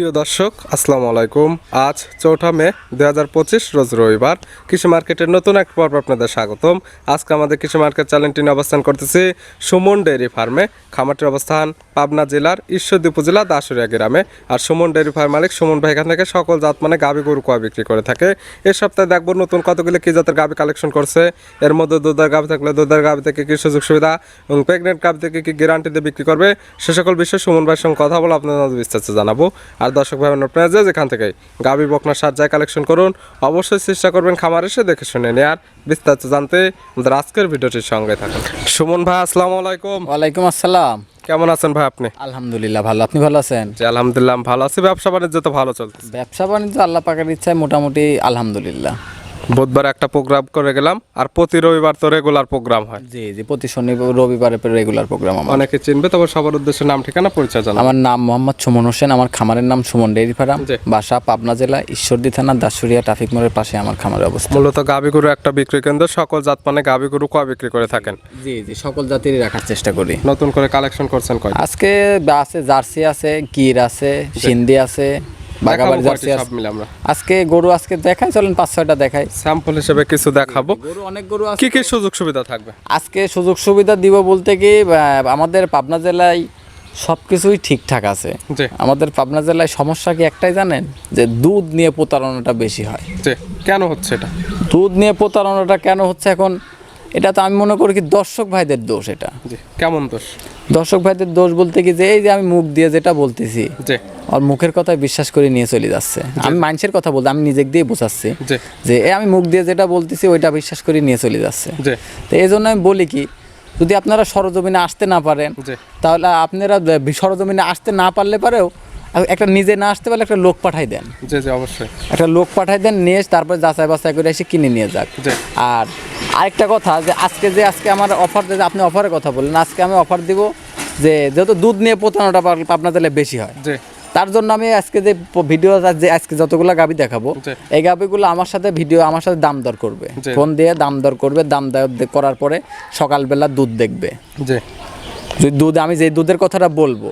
প্রিয় দর্শক, আসসালামু আলাইকুম। আজ চৌঠা মে, দুই হাজার পঁচিশ, রোজ রবিবার। কৃষি মার্কেটের নতুন এক পর্ব আপনাদের স্বাগতম। আজকে আমাদের কৃষি মার্কেট চ্যানেলটি অবস্থান করতেছি সুমন ডেয়ারি ফার্মে। খামারটির অবস্থান পাবনা জেলার ঈশ্বরদী উপজেলা দাসুরিয়া গ্রামে। আর সুমন ডেয়ারি ফার্ম মালিক সুমন ভাই এখান থেকে সকল জাত মানে গাভী গরু কোয়া বিক্রি করে থাকে। এ সপ্তাহে দেখব নতুন কতগুলি কি জাতের গাভী কালেকশন করছে। এর মধ্যে দুধের গাভী থাকলে দুধের গাভী থেকে কি সুযোগ সুবিধা এবং প্রেগনেন্ট গাভী থেকে কি গ্যারান্টি দিয়ে বিক্রি করবে, সে সকল বিষয়ে সুমন ভাইয়ের সঙ্গে কথা বলে আপনাদের বিস্তারিত জানাব। আর দর্শক ভাই আপনারা যে যেখান থেকে গাবি বকনা সার যায় কালেকশন করুন অবশ্যই চেষ্টা করবেন খামার এসে দেখে শুনে নেয়ার বিস্তারিত জানতে আমাদের আজকের ভিডিওটির সঙ্গে থাকুন। সুমন ভাই আসসালামু আলাইকুম। ওয়ালাইকুম আসসালাম। কেমন আছেন ভাই আপনি? আলহামদুলিল্লাহ ভালো। আপনি ভালো আছেন? জি আলহামদুলিল্লাহ ভালো আছি। ব্যবসা বাণিজ্য তো ভালো চলছে ব্যবসা বাণিজ্য আল্লাহ পাকের ইচ্ছায় মোটামুটি আলহামদুলিল্লাহ। বুধবার একটা প্রোগ্রাম করে গেলাম আর প্রতি রবিবার তো রেগুলার প্রোগ্রাম হয়। জি জি প্রতি শনি রবিবারে রেগুলার প্রোগ্রাম আমার। অনেকে চিনবে তবে সবার উদ্দেশ্যে নাম ঠিকানা পরিচয় জানাব আমার নাম মোহাম্মদ সুমন হোসেন আমার খামারের নাম সুমন ডেইরি ফার্ম। বাসা পাবনা জেলা ঈশ্বরদী থানা দাসুরিয়া ট্রাফিক মোড়ের পাশে আমার খামারের অবস্থা মূলত গাভী গরু একটা বিক্রি কেন্দ্র সকল জাত মানে গাভী গরু কয় বিক্রি করে থাকেন। জি জি সকল জাতিরই রাখার চেষ্টা করি। নতুন করে কালেকশন করছেন কয় আজকে আছে জার্সি আছে গির আছে সিন্ধি আছে বাগাবাড়ি জার্সি সব মিলে আমরা। আজকে গরু আজকে দেখাই চলেন পাঁচ ছয়টা দেখাই। স্যাম্পল হিসেবে কিছু দেখাবো। গরু অনেক গরু আছে কি কি সুযোগ সুবিধা থাকবে? আজকে সুযোগ সুবিধা দিব বলতে কি আমাদের পাবনা জেলায় সব কিছুই ঠিকঠাক আছে। আমাদের পাবনা জেলায় সমস্যা কি একটাই জানেন? যে দুধ নিয়ে প্রতারণাটা বেশি হয়। কেন হচ্ছে এটা? দুধ নিয়ে প্রতারণাটা কেন হচ্ছে এখন? এটা তো আমি মনে করি কি দর্শক ভাইদের দোষ এটা। কেমন দোষ? দর্শক ভাইদের দোষ বলতে কি যে এই যে আমি মুখ দিয়ে যেটা বলতেছি আর মুখের কথায় বিশ্বাস করে নিয়ে চলে যাচ্ছে। আমি মানুষের কথা বলতে আমি নিজেকে দিয়ে বোঝাচ্ছি যে এ আমি মুখ দিয়ে যেটা বলতেছি ওইটা বিশ্বাস করে নিয়ে চলে যাচ্ছে। তো এই জন্য আমি বলি কি যদি আপনারা সরজমিনে আসতে না পারেন তাহলে আপনারা সরজমিনে আসতে না পারলে পারেও একটা নিজে না আসতে পারলে একটা লোক পাঠাই দেন। জি জি অবশ্যই। একটা লোক পাঠাই দেন নিয়ে তারপরে যাচাই বাছাই করে এসে কিনে নিয়ে যাক। আর আরেকটা কথা যে আজকে যে আজকে আমার অফার যে আপনি অফারের কথা বললেন আজকে আমি অফার দিব যে যেহেতু দুধ নিয়ে প্রতারণাটা আপনার তাহলে বেশি হয়। তার জন্য আমি আজকে যে ভিডিও যে আজকে যতগুলো গাবি দেখাবো। এই গাবিগুলো আমার সাথে ভিডিও আমার সাথে দাম দর করবে। ফোন দিয়ে দাম দর করবে দাম দর করার পরে সকালবেলা দুধ দেখবে। যদি দুধ আমি যে দুধের কথাটা বলব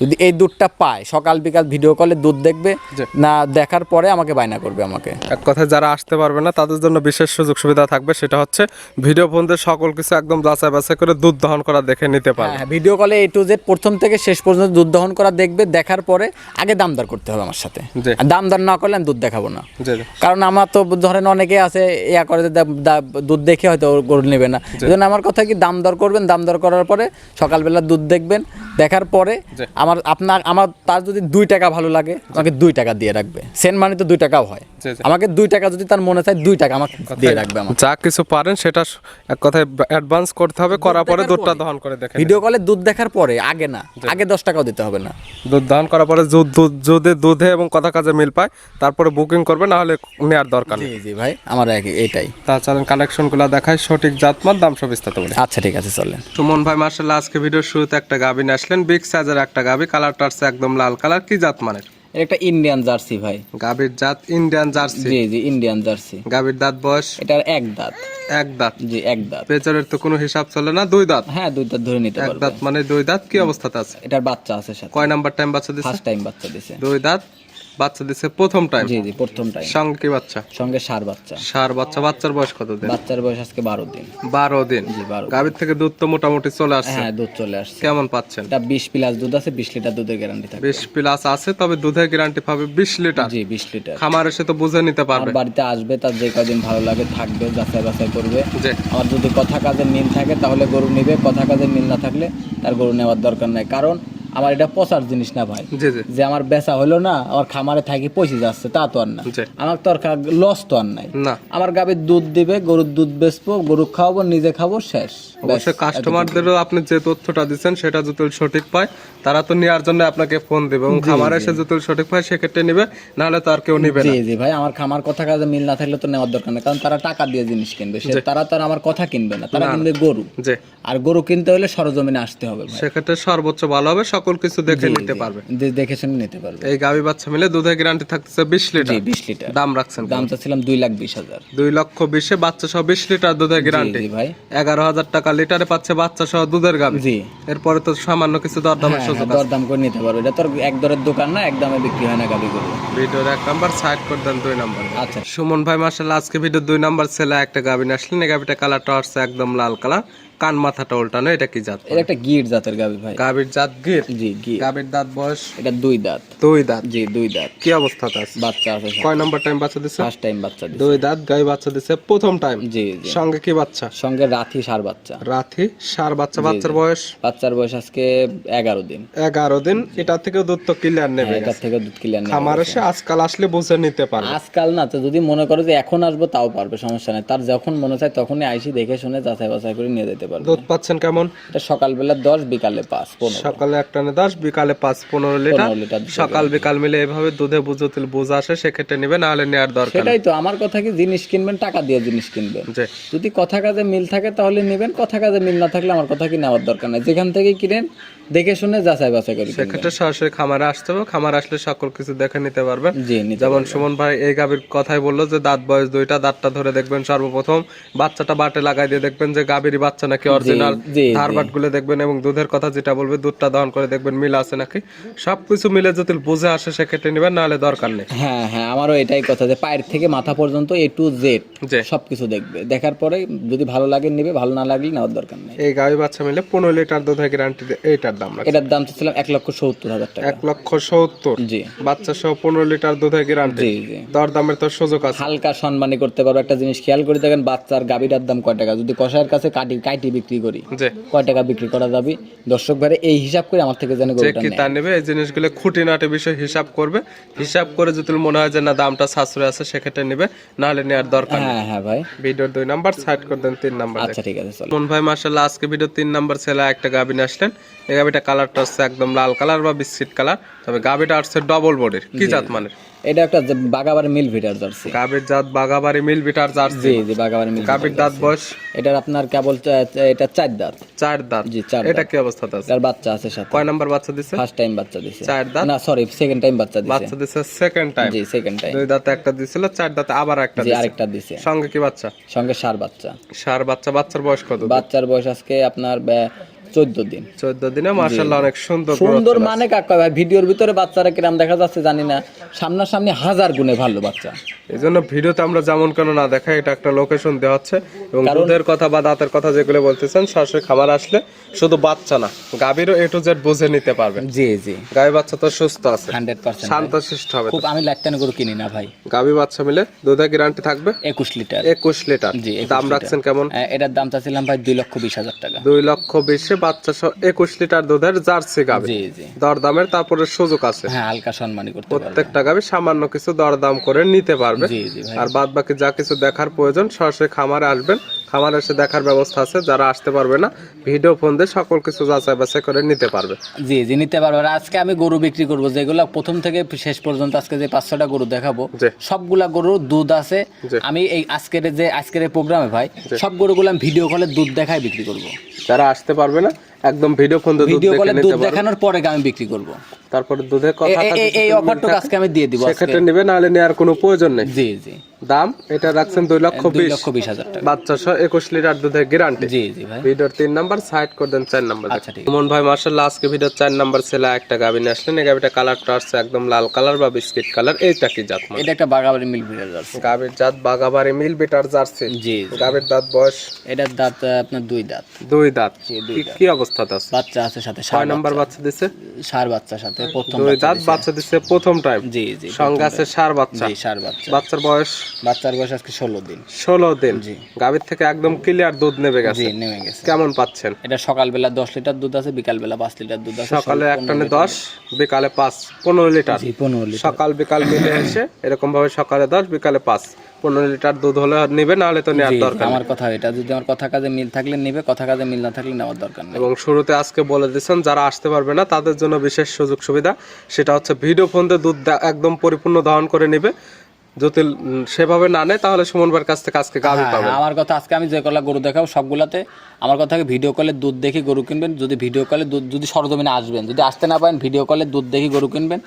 যদি এই দুধটা পায় সকাল বিকাল ভিডিও কলে দুধ দেখবে না দেখার পরে আমাকে বায়না করবে আমাকে। এক কথায় যারা আসতে পারবে না তাদের জন্য বিশেষ সুযোগ সুবিধা থাকবে সেটা হচ্ছে ভিডিও ফোনতে সকল কিছু একদম যাচাই বাছাই করে দুধ দহন করা দেখে নিতে পারবে। হ্যাঁ ভিডিও কলে এ টু জেড প্রথম থেকে শেষ পর্যন্ত দুধ দহন করা দেখবে দেখার পরে আগে দাম দর করতে হবে আমার সাথে। জি। আর দাম দর না করলে আমি দুধ দেখাবো না। কারণ আমার তো ধরেন অনেকে আছে ইয়া করে দুধ দেখে হয়তো গরু নেবে না। এই আমার কথা কি দাম দর করবেন দাম দর করার পরে সকালবেলা দুধ দেখবেন দেখার পরে আমার আপনার আমার তার যদি দুই টাকা ভালো লাগে আমাকে দুই টাকা দিয়ে রাখবে। সেন মানে তো দুই টাকাও হয়। আমাকে দুই টাকা যদি তার মনে চায় দুই টাকা আমাকে দিয়ে রাখবে আমার যা কিছু পারেন সেটা এক কথায় অ্যাডভান্স করতে হবে করার পরে দুধটা দহন করে দেখে ভিডিও কলে দুধ দেখার পরে আগে না আগে দশ টাকাও দিতে হবে না। দুধ দহন করার পরে দুধ যদি দুধে এবং কথা কাজে মিল পায় তারপরে বুকিং করবে না হলে নেওয়ার দরকার নেই। জি জি ভাই আমার এক- এইটাই। তাছাড়া কালেকশনগুলো দেখায় সঠিক জাতমান দাম সব বিস্তারিত বলে। আচ্ছা ঠিক আছে চলেন। সুমন ভাই মার্শাল্লাহ আজকে ভিডিওর শুরুতে একটা গাবি নিয়ে আসলেন বিগ সাইজের একটা গাবি কালারটা আছে একদম লাল কালার কি জাত মানের? একটা ইন্ডিয়ান জার্সি ভাই। গাবির জাত ইন্ডিয়ান জার্সি জি জি ইন্ডিয়ান জার্সি গাবির দাঁত বয়স? এটার এক দাঁত। এক দাঁত? জি এক দাঁত। পেচারের তো কোনো হিসাব চলে না দুই দাঁত? হ্যাঁ দুই দাঁত ধরে নিতে পারবে। এক দাঁত মানে দুই দাঁত কি অবস্থাতে আছে? এটার বাচ্চা আছে সাথে। কয় নাম্বার টাইম বাচ্চা দিছে? ফার্স্ট টাইম বাচ্চা দিছে। দুই দাঁত? বাচ্চা দিছে প্রথম টাইম জি জি প্রথম টাইম সঙ্গে কি বাচ্চা? সঙ্গে সার বাচ্চা। সার বাচ্চা। বাচ্চার বয়স কত দিন বাচ্চার বয়স আজকে বারো দিন। বারো দিন। জি বারো গাভীর থেকে দুধ তো মোটামুটি চলে আসছে। হ্যাঁ দুধ চলে আসছে। কেমন পাচ্ছেন? এটা বিশ প্লাস দুধ আছে বিশ লিটার দুধের গ্যারান্টি থাকে বিশ প্লাস আছে তবে দুধের গ্যারান্টি পাবে বিশ লিটার। জি বিশ লিটার। খামার এসে তো বুঝে নিতে পারবে। বাড়িতে আসবে তার যে কদিন ভালো লাগে থাকবে যাচাই বাছাই করবে। যে আমার যদি কথা কাজের মিল থাকে তাহলে গরু নিবে। কথা কাজের মিল না থাকলে তার গরু নেওয়ার দরকার নাই। কারণ আমার এটা পচার জিনিস না ভাই। যে আমার বেচা হলো না আমার খামারে থাকি পয়সা যাচ্ছে তা তো আর না। আমার তো আর লস তো আর নাই। আমার গাভীর দুধ দিবে গরুর দুধ বেচবো গরু খাওয়াবো নিজে খাব শেষ। অবশ্যই কাস্টমারদেরও আপনি যে তথ্যটা দিচ্ছেন সেটা যদি সঠিক পায় তারা তো নেওয়ার জন্য আপনাকে ফোন দেবে এবং খামার এসে যদি সঠিক পায় সেক্ষেত্রে নিবে নাহলে তো আর কেউ নিবে জি জি ভাই আমার খামার কথা কাজে মিল না থাকলে তো নেওয়ার দরকার নেই কারণ তারা টাকা দিয়ে জিনিস কিনবে। সে তারা তো আর আমার কথা কিনবে না তারা কিনবে গরু। আর গরু কিনতে হলে সরজমিনে আসতে হবে সেক্ষেত্রে সর্বোচ্চ ভালো হবে সকল সকল কিছু দেখে নিতে পারবে। দেখে শুনে নিতে পারবে। এই গাভী বাচ্চা মিলে দুধের গ্যারান্টি থাকতেছে বিশ জি লিটার। বিশ লিটার। দাম রাখছেন দাম চাচ্ছিলাম দুই লাখ বিশ হাজার। দুই লক্ষ বিশে বাচ্চা সহ বিশ লিটার দুধের গ্যারান্টি জি ভাই। এগারো হাজার টাকা লিটারে পাচ্ছে বাচ্চা সহ দুধের গাভী জি। এরপরে তো সামান্য কিছু দরদামের হ্যাঁ, সুযোগ হ্যাঁ, দরদাম করে নিতে পারবে। এটা তো এক দরের দোকান না একদমে বিক্রি হয় না গাবি গরু ভিডিওর এক নাম্বার সাইড করে দেন দুই নাম্বার। আচ্ছা। সুমন ভাই মার্শাল আজকে ভিডিও দুই নাম্বার ছেলে একটা গাভিন আসলেন। এই গাভিটা কালারটা আসছে একদম লাল কালার কান মাথাটা উল্টানো এটা কি জাত এটা একটা গির জাতের গাবি ভাই। গাভির জাত গির? জি গির। গাভির দাঁত বয়স? এটা দুই দাঁত। দুই দাঁত? জি দুই দাঁত। কি অবস্থাতে আছে বাচ্চা আছে কয় নাম্বার টাইম বাচ্চা দিছে? ফার্স্ট টাইম বাচ্চা দিছে। দুই দাঁত গাই বাচ্চা দিছে। প্রথম টাইম জি জি। সঙ্গে কি বাচ্চা? সঙ্গে রাথি সার বাচ্চা। রাথি সার বাচ্চা। বাচ্চার বয়স? বাচ্চার বয়স আজকে এগারো দিন। এগারো দিন? এটা থেকে দুধ তো ক্লিয়ার নেবে। এটার থেকে দুধ ক্লিয়ার নেই খামার এসে আজকাল আসলে বুঝে নিতে পারে আজকাল না তো যদি মনে করে যে এখন আসব তাও পারবে সমস্যা নেই। তার যখন মনে চায় তখনই আইসি দেখে শুনে যাচাই বাছাই করে নিয়ে যেতে পারবে। দুধ পাচ্ছেন কেমন? এটা সকালবেলা দশ বিকালে পাঁচ সকালে একটা নে দশ বিকালে পাঁচ পনেরো লিটার। সকাল বিকাল মিলে এভাবে দুধে বুঝতে বুঝ আসে সেক্ষেত্রে নিবে না হলে নেওয়ার দরকার। সেটাই তো আমার কথা কি জিনিস কিনবেন টাকা দিয়ে জিনিস কিনবেন। যদি কথা কাজে মিল থাকে তাহলে নেবেন কথা কাজে মিল না থাকলে আমার কথা কি নেওয়ার দরকার নাই। যেখান থেকে কিনেন দেখে শুনে যাচাই বাছাই করে। সেক্ষেত্রে সরাসরি খামারে আসতে হবে। খামার আসলে সকল কিছু দেখে নিতে পারবেন। যেমন সুমন ভাই এই গাভীর কথাই বলল যে দাঁত বয়স দুইটা দাঁতটা ধরে দেখবেন সর্বপ্রথম বাচ্চাটা বাটে লাগাই দিয়ে দেখবেন যে গাভীরই বাচ্চা নাকি অরিজিনাল ধার বাটগুলো দেখবেন এবং দুধের কথা যেটা বলবে দুধটা দহন করে দেখবেন মিল আছে নাকি? সবকিছু মিলে যদি বুঝে আসে সেক্ষেত্রে নিবেন নাহলে দরকার নেই। হ্যাঁ হ্যাঁ আমারও এটাই কথা যে পায়ের থেকে মাথা পর্যন্ত এ টু জেড যে সবকিছু দেখবে। দেখার পরে যদি ভালো লাগে নেবে ভালো না লাগলে নেওয়ার দরকার নেই। এই গাভী বাচ্চা মিলে পনেরো লিটার দুধের গ্যারান্টি এইটার দাম এটার দাম চাচ্ছিলাম এক লক্ষ সত্তর হাজার টাকা। এক লক্ষ সত্তর? জি। বাচ্চা সহ পনেরো লিটার দুধের গ্যারান্টি দর দামের তো সুযোগ আছে। হালকা সম্মানী করতে পারব। একটা জিনিস খেয়াল করে দেখেন বাচ্চার গাবিটার দাম কয় টাকা? যদি কষায়ের কাছে কাটি কাটি বিক্রি করি কয় টাকা বিক্রি করা যাবে? দর্শক ভাইরে এই হিসাব করে আমার থেকে যে কি তা নেবে এই জিনিসগুলো খুঁটিনাটি বিষয় হিসাব করবে। হিসাব করে যদি মনে হয় যে না দামটা সাশ্রয় আছে সেক্ষেত্রে নেবে। নাহলে নেওয়ার দরকার হ্যাঁ হ্যাঁ ভাই। ভিডিওর দুই নাম্বার সাইড করে দেন তিন নাম্বার আচ্ছা ঠিক আছে চলো। মন ভাই মার্শাল্লাহ আজকে ভিডিও তিন নাম্বার ছেলে একটা গাবিন আসলেন। এই গাবিটা কালারটা হচ্ছে একদম লাল কালার বা বিস্কিট কালার তবে গাবিটা আসছে ডবল বডির কি জাত মানের? এটা একটা বাগাবাড়ি মিল ভিটার জার্সি। গাবির জাত বাগাবাড়ি মিল বিটার জার্সি। জি জি বাগাবাড়ি মিল গাবির দাঁত বয়স? এটার আপনার কেবল এটা চার দাঁত। চার দাঁত। জি চার এটা কি অবস্থাতে আছে? এটার বাচ্চা আছে সাথে। কয় নাম্বার বাচ্চা দিছে? ফার্স্ট টাইম বাচ্চা দিছে। চার দাঁত? না সরি সেকেন্ড টাইম বাচ্চা দিছে। বাচ্চা দিছে সেকেন্ড টাইম জি সেকেন্ড টাইম দুই দাঁতে একটা দিছিল চার দাঁতে আবার একটা দিছে। আরেকটা দিছে। সঙ্গে কি বাচ্চা? সঙ্গে সার বাচ্চা। সার বাচ্চা বাচ্চার বয়স কত? বাচ্চার বয়স আজকে আপনার চোদ্দ দিন। চোদ্দ দিনে মার্শাল্লাহ অনেক সুন্দর সুন্দর মানে কাকা ভাই ভিডিওর ভিতরে বাচ্চারা কিরাম দেখা যাচ্ছে জানি না সামনাসামনি হাজার গুণে ভালো বাচ্চা। এই জন্য ভিডিওতে আমরা যেমন কেন না দেখাই এটা একটা লোকেশন দেওয়া হচ্ছে। এবং দুধের কথা বা দাঁতের কথা যেগুলো বলতেছেন সরাসরি খাবার আসলে শুধু বাচ্চা না গাভীরও এ টু জেড বুঝে নিতে পারবেন জি জি। গাভী বাচ্চা তো সুস্থ আছে। হান্ড্রেড পার্সেন্ট শান্ত শিষ্ট হবে খুব আমি লাইফটাইন গরু কিনি না ভাই। গাভী বাচ্চা মিলে দুধের গ্যারান্টি থাকবে? একুশ লিটার। একুশ লিটার। জি, দাম রাখছেন কেমন? এটার দাম চাচ্ছিলাম ভাই দুই লক্ষ বিশ হাজার টাকা। দুই লক্ষ বিশে বাচ্চা সহ একুশ লিটার দুধের জার্সি গাভী। জি জি। দর দামের তারপরে সুযোগ আছে। হ্যাঁ হালকা সম্মানী করতে পারবে। প্রত্যেকটা গাভী সামান্য কিছু দরদাম করে নিতে পারবে। জি জি আর বাদ বাকি যা কিছু দেখার প্রয়োজন সরাসরি খামারে আসবেন। খামারে এসে দেখার ব্যবস্থা আছে যারা আসতে পারবে না ভিডিও ফোন দিয়ে সকল কিছু যাচাই বাছাই করে নিতে পারবে। জি জি নিতে পারবে। আর আজকে আমি গরু বিক্রি করব। যেগুলো প্রথম থেকে শেষ পর্যন্ত আজকে যে পাঁচ ছটা গরু দেখাবো জি। সবগুলা গরুর দুধ আছে। আমি এই আজকের যে আজকের এই প্রোগ্রামে ভাই সব গরুগুলো আমি ভিডিও কলে দুধ দেখাই বিক্রি করব। যারা আসতে পারবে না একদম ভিডিও ফোন দিয়ে দুধ ভিডিও দেখে কলে নিতে দুধ পারবে। দেখানোর পরে আমি বিক্রি করব। তারপরে দুধের কথা এ- এ- এই অফারটুকু আজকে আমি দিয়ে দিব আজকে। সেক্ষেত্রে নিবে নাহলে নেওয়ার কোনো প্রয়োজন নেই। জি জি। দাম? এটা রাখছেন দুই লক্ষ বিশ। লক্ষ বিশ হাজার টাকা। বাচ্চা সহ একুশ লিটার দুধের গ্যারান্টি জি জি ভাই। ভিডিওর তিন নাম্বার সাইড করে দেন চার নাম্বার। আচ্ছা ঠিক মন ভাই মার্শাল্লাহ আজকে ভিডিওর চার নাম্বার ছেলে একটা গাভী নিয়ে আসলেন। এই গাভীটা কালারটা আসছে একদম লাল কালার বা বিস্কিট কালার। এইটা কি জাত এটা একটা বাগাবাড়ি মিল ভিড়ের জার্সি। গাভীর জাত বাগাবাড়ি মিল বিটার জার্সি। জি জি। দাঁত বয়স? এটার দাঁত আপনার দুই দাঁত। দুই দাঁত। কি- অবস্থাতে আছে? বাচ্চা আছে সাথে ছয় সার নাম্বার বাচ্চা। দিছে? সার বাচ্চার সাথে প্রথম দুই বাচ্চা দাঁত বাচ্চা দিছে প্রথম টাইম জি জি সঙ্গে আছে সার বাচ্চা। জি সার বাচ্চা। বাচ্চার বয়স? বাচ্চার বয়স আজকে ষোলো দিন। ষোলো দিন? জি। গাভীর থেকে একদম ক্লিয়ার দুধ নেবে গেছে। জি নেমে গেছে। কেমন পাচ্ছেন? এটা সকালবেলা দশ লিটার দুধ আছে বিকালবেলা পাঁচ লিটার দুধ আছে সকালে একটানে দশ বিকালে পাঁচ পনেরো লিটার। জি পনেরো লিটার। সকাল বিকাল মিলে এসে এরকম ভাবে সকালে দশ বিকালে পাঁচ। পনেরো লিটার দুধ হলে নিবে নাহলে তো নেওয়ার দরকার আমার কথা এটা যদি আমার কথা কাজে মিল থাকলে নিবে কথা কাজে মিল না থাকলে নেওয়ার দরকার নেই। এবং শুরুতে আজকে বলে দিচ্ছেন যারা আসতে পারবে না তাদের জন্য বিশেষ সুযোগ সুবিধা সেটা হচ্ছে ভিডিও ফোন দিয়ে দুধ একদম পরিপূর্ণ দহন করে নিবে। যদি সেভাবে না নেয় তাহলে সুমন ভাইয়ের কাছ থেকে আজকে গাভি হ্যাঁ, পাবেন। হ্যাঁ, আমার কথা আজকে আমি যে কলা গরু দেখাবো সবগুলাতে আমার কথা ভিডিও কলে দুধ দেখে গরু কিনবেন যদি ভিডিও কলে দুধ যদি সরজমিনে আসবেন যদি আসতে না পারেন ভিডিও কলে দুধ দেখে গরু কিনবেন।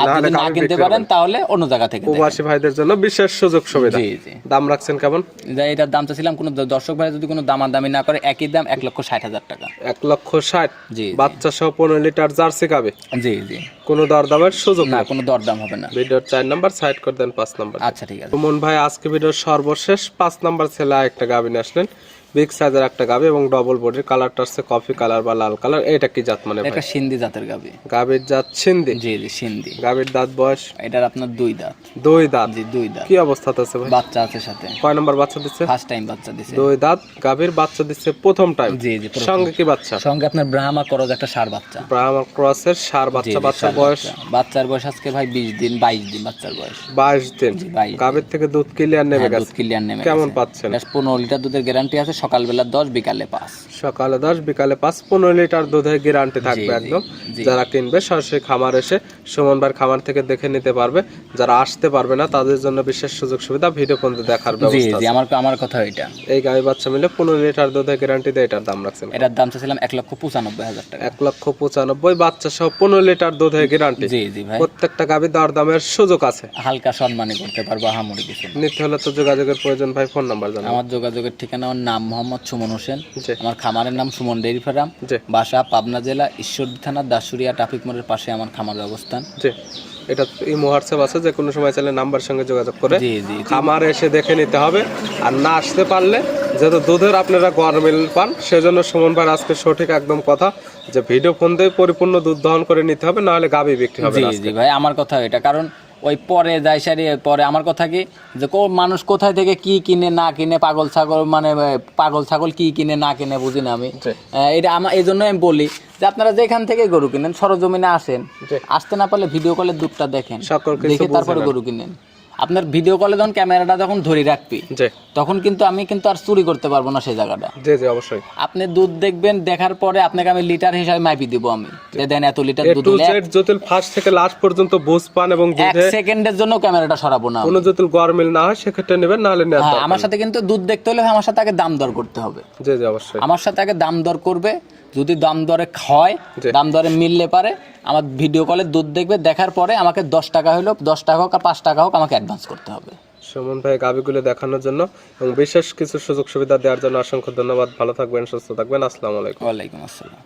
আর যদি না কিনতে পারেন তাহলে অন্য জায়গা থেকে দেখেন। প্রবাসী ভাইদের জন্য বিশেষ সুযোগ সুবিধা। জি জি। দাম রাখছেন কেমন? যা এটার দাম চাচ্ছিলাম কোনো দর্শক ভাই যদি কোনো দামাদামি না করে একই দাম এক লক্ষ ষাট হাজার টাকা। এক লক্ষ ষাট। জি বাচ্চা সহ পনেরো লিটার জার্সি গাবে জি জি। কোনো দরদামের সুযোগ না কোনো দরদাম হবে না। ভিডিওর চার নাম্বার সাইড করে দেন পাঁচ নাম্বার। আচ্ছা ঠিক আছে। সুমন ভাই আজকে ভিডিওর সর্বশেষ পাঁচ নাম্বার ছেলে একটা গাভিন আসলেন। বিগ সাইজের একটা গাবি এবং ডবল বডির কালারটা হচ্ছে কফি কালার বা লাল কালার এটা কি জাত মানে একটা সিন্ধি জাতের গাবি। গাবির জাত সিন্ধি? জি জি সিন্ধি। গাবির দাঁত বয়স? এটার আপনার দুই দাঁত। দুই দাঁত? জি দুই দাঁত। কি অবস্থাতে আছে ভাই? বাচ্চা আছে সাথে। কয় নাম্বার বাচ্চা দিচ্ছে ফার্স্ট টাইম বাচ্চা দিছে। দুই দাঁত। গাবির বাচ্চা দিচ্ছে প্রথম টাইম জি জি সঙ্গে কি বাচ্চা? সঙ্গে আপনার ব্রাহ্মা করজ একটা সার বাচ্চা। ব্রাহ্মা ক্রসের সার বাচ্চা বাচ্চার বয়স? বাচ্চার বয়স আজকে ভাই বিশ দিন বাইশ দিন বাচ্চার বয়স। বাইশ দিন। জি বাইশ গাবির থেকে দুধ ক্লিয়ার নেমে হ্যাঁ, গেছে? দুধ ক্লিয়ার নেমে কেমন। পাচ্ছেন? বেশ পনেরো লিটার দুধের গ্যারান্টি আছে সকালবেলা দশ বিকালে পাঁচ। সকালে দশ বিকালে পাঁচ পনেরো লিটার দুধের গ্যারান্টি থাকবে একদম। যারা কিনবে সরাসরি খামার এসে সুমনবার খামার থেকে দেখে নিতে পারবে। যারা আসতে পারবে না তাদের জন্য বিশেষ সুযোগ সুবিধা ভিডিও ফোন দেখার জি ব্যবস্থা জি আমার আমার কথা এটা এই গাই বাচ্চা মিলে পনেরো লিটার দুধের গ্যারান্টি দিয়ে এটার দাম রাখছেন এটার দাম চাচ্ছিলাম এক লক্ষ পঁচানব্বই হাজার টাকা। এক লক্ষ পঁচানব্বই বাচ্চা সহ পনেরো লিটার দুধের গ্যারান্টি জি জি ভাই। প্রত্যেকটা গাভি দর দামের সুযোগ আছে। হালকা সম্মানই করতে পারব আহামরি কিছু নিতে হলে তো যোগাযোগের প্রয়োজন ভাই ফোন নাম্বার জানাব আমার যোগাযোগের ঠিকানা আমার নাম মোহাম্মদ সুমন হোসেন। আমার খামারের নাম সুমন ডেইরি ফার্ম। বাসা পাবনা জেলা ঈশ্বরদী থানা দাসুরিয়া ট্রাফিক মোড়ের পাশে আমার খামারের অবস্থান। এটা এই হোয়াটসঅ্যাপ আছে যে কোনো সময় চাইলে নাম্বার সঙ্গে যোগাযোগ করে। খামার এসে দেখে নিতে হবে। আর না আসতে পারলে যেহেতু দুধের আপনারা গরমিল পান সেজন্য সুমন ভাই আজকে সঠিক একদম কথা যে ভিডিও ফোন দিয়ে পরিপূর্ণ দুধ দহন করে নিতে হবে নাহলে গাবি বিক্রি হবে জি জি ভাই আমার কথা এটা। কারণ ওই পরে যাই সারি পরে আমার কথা কি? যে কো মানুষ কোথায় থেকে কি কিনে না কিনে পাগল ছাগল মানে পাগল ছাগল কি কিনে না কিনে বুঝি না আমি। এটা আমার এই জন্য আমি বলি যে আপনারা যেখান থেকে গরু কিনেন সরজমিনে আসেন। আসতে না পারলে ভিডিও কলে দুধটা দেখেন। দেখে তারপরে গরু কিনেন। আপনার ভিডিও কলে যখন ক্যামেরাটা যখন ধরে রাখবি তখন কিন্তু আমি কিন্তু আর চুরি করতে পারব না সেই জায়গাটা। জি জি অবশ্যই। আপনি দুধ দেখবেন দেখার পরে আপনাকে আমি লিটার হিসাবে মাইপি দিব আমি। যে দেন এত লিটার দুধ হলে জেড জটিল ফার্স্ট থেকে লাস্ট পর্যন্ত বুঝ পান এবং এক সেকেন্ডের জন্য ক্যামেরাটা সরাবো না। কোনো জটিল গরমিল না হয় সেক্ষেত্রে নেবেন নাহলে নেওয়ার হ্যাঁ আমার সাথে কিন্তু দুধ দেখতে হলে আমার সাথে আগে দাম দর করতে হবে। জি জি অবশ্যই। আমার সাথে আগে দাম দর করবে যদি দাম দরে হয় দাম দরে মিললে পারে আমার ভিডিও কলে দুধ দেখবে দেখার পরে আমাকে দশ টাকা হলো দশ টাকা হোক আর পাঁচ টাকা হোক আমাকে অ্যাডভান্স করতে হবে। সুমন ভাই গাবিগুলো দেখানোর জন্য এবং বিশেষ কিছু সুযোগ সুবিধা দেওয়ার জন্য অসংখ্য ধন্যবাদ। ভালো থাকবেন সুস্থ থাকবেন। আসসালামু আলাইকুম। ওয়ালাইকুম আসসালাম।